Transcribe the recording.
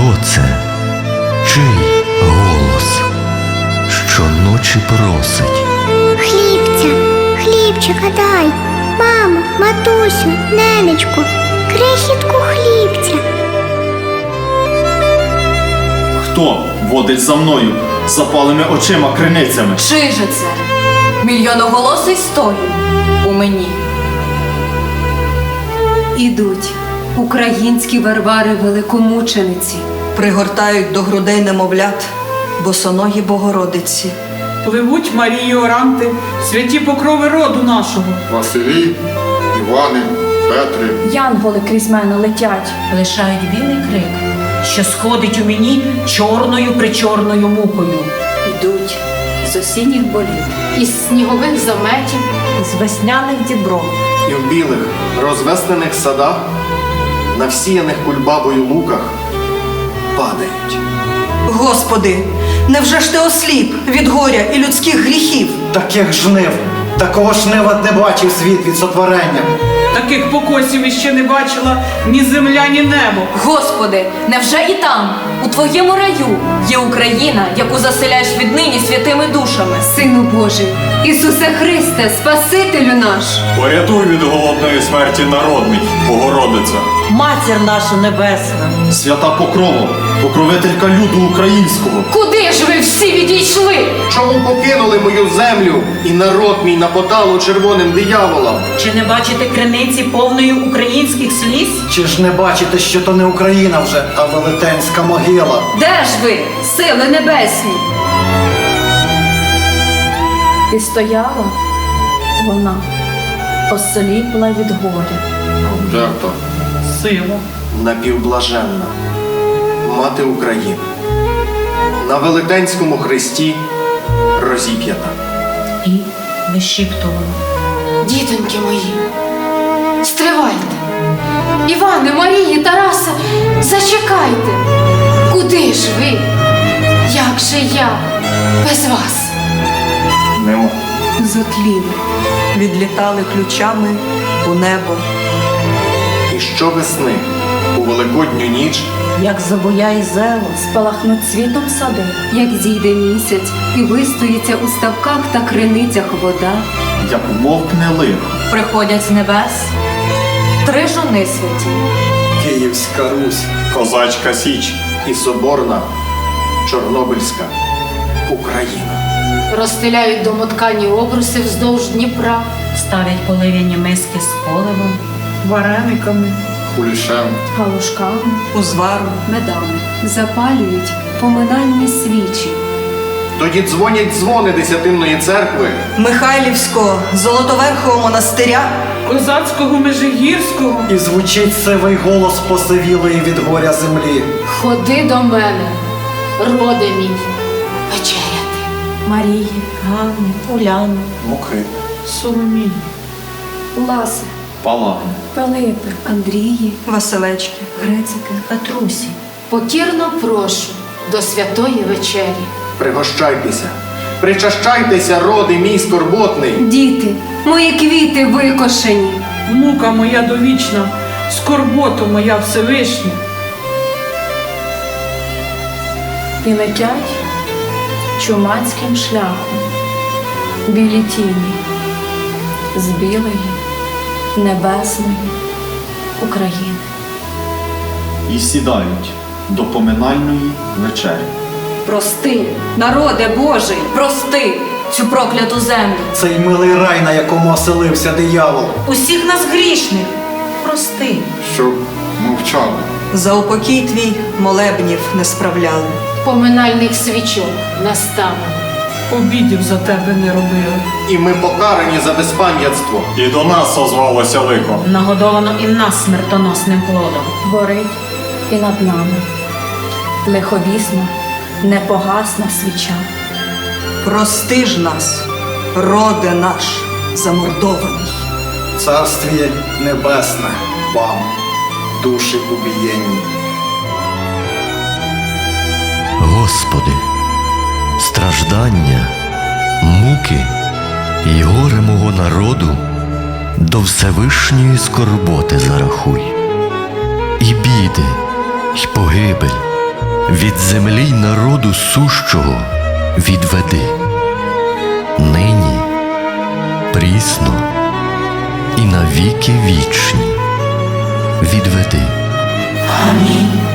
Хто це? Чий голос? Щоночі просить. Хлібця, хлібчика дай, мамо, матусю, ненечку, крихітку хлібця. Хто водить за мною запалими очима криницями? Чий же це? Мільйоноголосий стоїть у мені. Ідуть українські варвари великомучениці. Пригортають до грудей немовлят босоногі Богородиці. Пливуть Марії Оранти, святі покрови роду нашого. Василі, Івани, Петри, Янголи крізь мене летять. лишають білий крик, що сходить у мені чорною причорною мукою. Ідуть з осінніх боліт. Із снігових заметів З весняних дібров і в білих розвеснених садах, на всіяних кульбабою луках падають. Господи, невже ж ти осліп від горя і людських гріхів? Таких жнив, такого жнива не бачив світ від сотворення. Таких покосів іще не бачила ні земля, ні небо. Господи, невже і там, у твоєму раю, є Україна, яку заселяєш віднині святими душами? Сину Божий, Ісусе Христе, Спасителю наш! Порятуй від голодної смерті народний, Богородиця. матір наша небесна. Свята Покрова, покровителька люду українського. Куди ж ви всі відійшли? Чому покинули мою землю і народ мій напотало червоним дияволам? Чи не бачите криниці повної українських сліз? Чи ж не бачите, що то не Україна вже, а велетенська могила? Де ж ви, сили небесні? І стояла вона, осліпла від горя. Дерта, Сила. Напівблаженна, мати України, на велетенському хресті розіп'ята. І вишіптувала. Дітоньки мої, стривайте. Іване, Марії, Тарасе, зачекайте. Куди ж ви? Як же я без вас? Нема. Зотліли. Відлітали ключами у небо. І щовесни у великодню ніч Як забуяє зело, Спалахнуть світом сади. Як зійде місяць і вистоїться у ставках та криницях вода, Як мовкне лихо, Приходять з небес три жони святі. Київська Русь. козачка Січ. і соборна Чорнобильська Україна. Розстеляють домоткані обруси вздовж Дніпра. ставлять полив'яні миски з поливом. Варениками. Кулішем, Галушками. Узвару. медами запалюють поминальні свічі. Тоді дзвонять дзвони Десятинної церкви Михайлівського Золотоверхового монастиря Козацького Межигірського. І звучить сивий голос посивілої від горя землі. Ходи до мене, роде мій, вечеряти. Марії, Ганни, Уляни, Мокри. Соломії. Ласи, Палаги. Пилипи, Андрії, Василечки. Грецики. Петрусі. Покірно прошу до святої вечері. Пригощайтеся, причащайтеся, роди мій скорботний. Діти, мої квіти викошені. Мука моя довічна, скорбота моя Всевишня. і летять чумацьким шляхом. Білі тіні з білої, небесної України. І сідають до поминальної вечері. Прости, народе Божий. Прости цю прокляту землю. Цей милий рай, на якому оселився диявол. Усіх нас грішних. Прости. щоб мовчали. За упокій твій молебнів не справляли. Поминальних свічок наставили. Обідів за тебе не робили. І ми покарані за безпам'ятство. І до нас озвалося лихо. Нагодовано і нас смертоносним плодом. Горить і над нами. Лиховісна, непогасна свіча. Прости ж нас, роде наш замордований. Царствіє небесне вам, душі убієнні. Господи, страждання, муки і горе мого народу до Всевишньої скорботи зарахуй, і біди, й погибель від землі й народу сущого відведи. Нині прісно і навіки вічні відведи. Амінь.